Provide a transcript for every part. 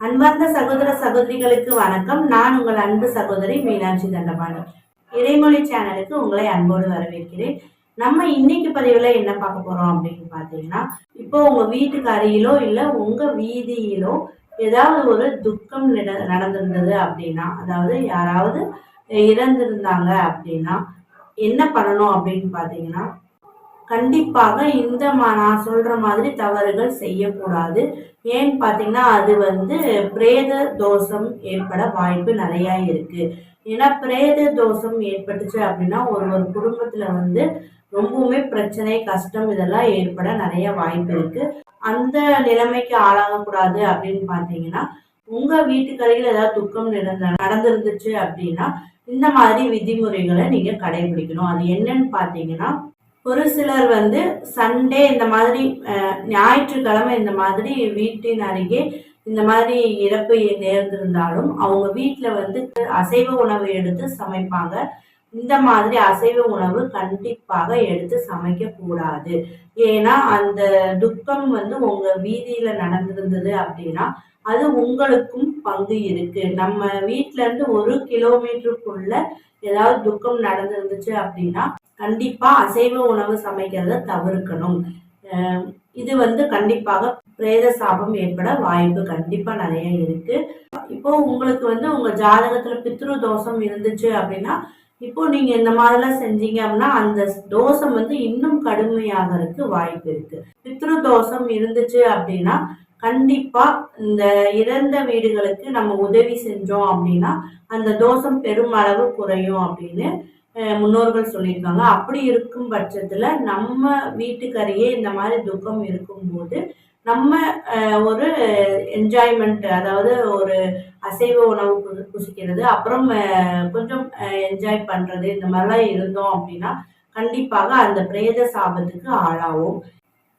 அன்பார்ந்த சகோதர சகோதரிகளுக்கு வணக்கம். நான் உங்கள் அன்பு சகோதரி மீனாட்சி தண்டபாணி. இறைமொழி சேனலுக்கு உங்களை அன்போடு வரவேற்கிறேன். நம்ம இன்னைக்கு பதிவுல என்ன பார்க்க போறோம் அப்படின்னு பார்த்தீங்கன்னா இப்போ உங்க வீட்டுக்கு அருகிலோ இல்லை உங்க வீதியிலோ ஏதாவது ஒரு துக்கம் நட- நடந்திருந்தது அப்படின்னா அதாவது யாராவது இறந்திருந்தாங்க அப்படின்னா என்ன பண்ணணும் அப்படின்னு பார்த்தீங்கன்னா கண்டிப்பாக இந்த மா நான் சொல்ற மாதிரி தவறுகள் செய்யக்கூடாது. ஏன்னு பார்த்தீங்கன்னா அது வந்து பிரேத தோஷம் ஏற்பட வாய்ப்பு நிறையா இருக்கு. ஏன்னா பிரேத தோஷம் ஏற்பட்டுச்சு அப்படின்னா ஒரு ஒரு குடும்பத்துல வந்து ரொம்பவுமே பிரச்சனை கஷ்டம் இதெல்லாம் ஏற்பட நிறைய வாய்ப்பு இருக்கு. அந்த நிலைமைக்கு ஆளாகக்கூடாது அப்படின்னு பார்த்தீங்கன்னா உங்க வீட்டுக்கரையில் ஏதாவது துக்கம் நடந்த நடந்திருந்துச்சு அப்படின்னா இந்த மாதிரி விதிமுறைகளை நீங்க கடைபிடிக்கணும். அது என்னன்னு பார்த்தீங்கன்னா ஒரு சிலர் வந்து சண்டே இந்த மாதிரி ஞாயிற்றுக்கிழமை இந்த மாதிரி வீட்டின் அருகே இந்த மாதிரி இறப்பு நேர்ந்திருந்தாலும் அவங்க வீட்டில் வந்து அசைவ உணவு எடுத்து சமைப்பாங்க. இந்த மாதிரி அசைவ உணவு கண்டிப்பாக எடுத்து சமைக்க கூடாது ஏன்னா அந்த துக்கம் வந்து உங்க வீதியில நடந்திருந்தது அப்படின்னா அது உங்களுக்கும் பங்கு இருக்கு. நம்ம வீட்ல இருந்து ஒரு கிலோமீட்டருக்குள்ள ஏதாவது துக்கம் நடந்திருந்துச்சு அப்படின்னா கண்டிப்பா அசைவ உணவு சமைக்கிறத தவிர்க்கணும். இது வந்து கண்டிப்பாக பிரேத சாபம் ஏற்பட வாய்ப்பு கண்டிப்பா நிறைய இருக்கு. இப்போ உங்களுக்கு வந்து உங்க ஜாதகத்துல பித்ரு தோஷம் இருந்துச்சு அப்படின்னா இப்போ நீங்க இந்த மாதிரிலாம் செஞ்சீங்க அப்படின்னா அந்த தோஷம் வந்து இன்னும் கடுமையாகிறதுக்கு வாய்ப்பு இருக்கு. பித்ரு தோஷம் இருந்துச்சு அப்படின்னா கண்டிப்பா இந்த இறந்த வீடுகளுக்கு நம்ம உதவி செஞ்சோம் அப்படின்னா அந்த தோஷம் பெருமளவு குறையும் அப்படின்னு முன்னோர்கள் சொல்லியிருக்காங்க. அப்படி இருக்கும் பட்சத்துல நம்ம வீட்டுக்கரையே இந்த மாதிரி துக்கம் இருக்கும்போது நம்ம ஒரு என்ஜாய்மெண்ட் அதாவது ஒரு அசைவ உணவு புசிக்கிறது அப்புறம் கொஞ்சம் என்ஜாய் பண்றது இந்த மாதிரிலாம் இருந்தோம் அப்படின்னா கண்டிப்பாக அந்த பிரேத சாபத்துக்கு ஆளாகும்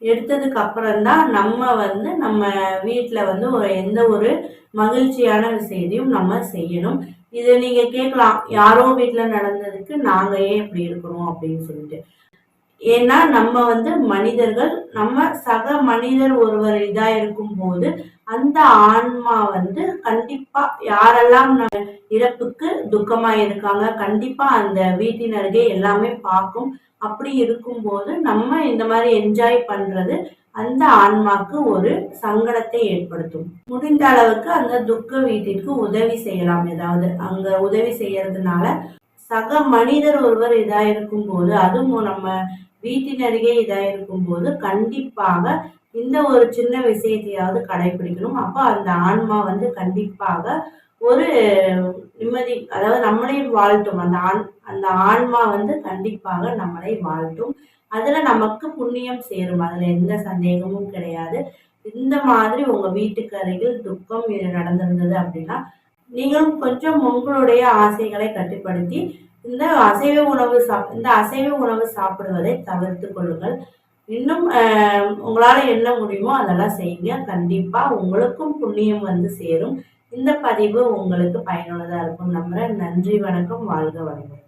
எடுத்ததுக்கு அப்புறம் தான் நம்ம வந்து நம்ம வீட்டில் வந்து ஒரு எந்த ஒரு மகிழ்ச்சியான விஷயத்தையும் நம்ம செய்யணும். இது நீங்க கேட்கலாம் யாரோ வீட்டில் நடந்ததுக்கு நாங்க ஏன் இப்படி இருக்கிறோம் அப்படின்னு சொல்லிட்டு. ஏன்னா நம்ம வந்து மனிதர்கள் நம்ம சக மனிதர் ஒருவர் இதா இருக்கும்போது அந்த ஆன்மா வந்து கண்டிப்பா யாரெல்லாம் இறப்புக்கு துக்கமா இருக்காங்க கண்டிப்பா அந்த வீட்டின் அருகே எல்லாமே பார்க்கும். அப்படி இருக்கும்போது நம்ம இந்த மாதிரி என்ஜாய் பண்றது அந்த ஆன்மாக்கு ஒரு சங்கடத்தை ஏற்படுத்தும். முடிந்த அளவுக்கு அந்த துக்க வீட்டிற்கு உதவி செய்யலாம் ஏதாவது. அங்க உதவி செய்யறதுனால சக மனிதர் ஒருவர் இதா இருக்கும்போது அதுவும் நம்ம வீட்டின் அருகே இதா இருக்கும்போது கண்டிப்பாக இந்த ஒரு சின்ன விஷயத்தையாவது கடைபிடிக்கணும் அப்போ அந்த ஆன்மா வந்து கண்டிப்பாக ஒரு நிம்மதி அதாவது நம்மளை வாழ்த்தும். அந்த ஆண் அந்த ஆன்மா வந்து கண்டிப்பாக நம்மளை வாழ்த்தும். அதுல நமக்கு புண்ணியம் சேரும். அதுல எந்த சந்தேகமும் கிடையாது. இந்த மாதிரி உங்க வீட்டுக்கு அருகில் துக்கம் இது நடந்திருந்தது அப்படின்னா நீங்களும் கொஞ்சம் உங்களுடைய ஆசைகளை கட்டுப்படுத்தி இந்த அசைவ உணவு சாப் இந்த அசைவ உணவு சாப்பிடுவதை தவிர்த்து கொள்ளுங்கள். இன்னும் உங்களால் உங்களால என்ன முடியுமோ அதெல்லாம் செய்யுங்க. கண்டிப்பா உங்களுக்கும் புண்ணியம் வந்து சேரும். இந்த பதிவு உங்களுக்கு பயனுள்ளதா இருக்கும் நம்புறேன். நன்றி வணக்கம். வாழ்க வளமுடன்.